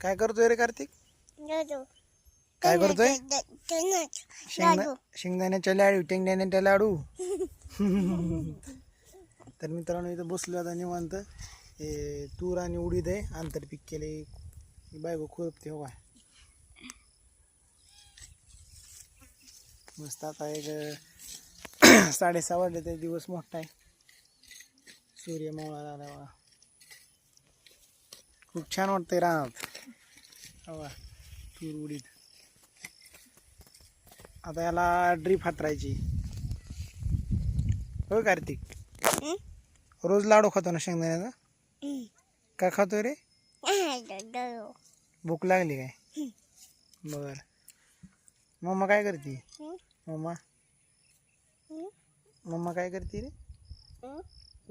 काय करतोय रे कार्तिक? काय करतोय? शेंगदा शेंगदाण्याच्या लाडू शेंगदाण्याच्या लाडू. तर मित्रांनो इथं बसलो आता निवांत. हे तूर आणि उडीद आहे आंतरपीक केले बायको खुरपते हो काय मस्त आता एक साडेसहा वाजले ते दिवस मोठा आहे. सूर्य मावळा खूप छान वाटतंय रानात. हवा तूर उडीद. आता याला ड्रीप हातरायची. हो कार्तिक? रोज लाडू खातो ना शेंगदाण्याचा? काय खातोय रे? भूक लागली काय? बर. मम्मा काय करते? मम्मा? मम्मा काय करते रे?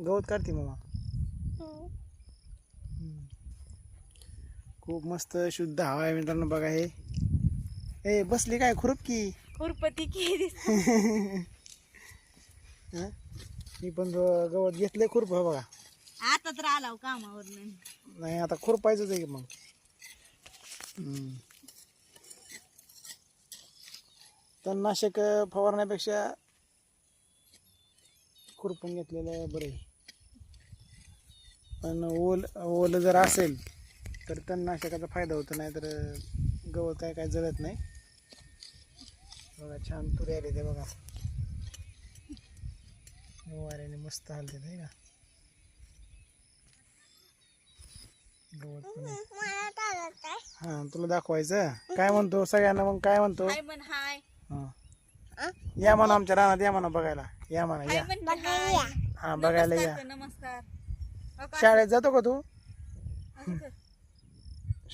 गवत काढते मम्मा? खूप मस्त शुद्ध हवा आहे मित्रांनो बघा हे. ए बसली काय? खुरप की? खुरपती हं? मी पण ग- गवत घेतलंय खुरप बघा. आता तर आला हो कामावर नाही आता खुरपायचंच आहे की मग. हम्म. तणनाशक फवारण्यापेक्षा खुरपून घेतलेलं बरं आहे. पण ओल ओल जर असेल तर तणनाशकाचा फायदा होतो नाही तर गवत काय काय जळत नाही. बघा छान तुरी आली ते बघा. वाऱ्याने मस्त हलते ते का? गवत पण हा तुला दाखवायचं? काय म्हणतो सगळ्यांना मग? काय म्हणतो? हाय म्हण हाय. हा. या म्हणा आमच्या रानात या म्हणा बघायला. या म्हणा हाय या म्हण की हाय. हा बघायला या. नमस्कार कर, नमस्कार का? शाळेत जातो का तू? असं? कर.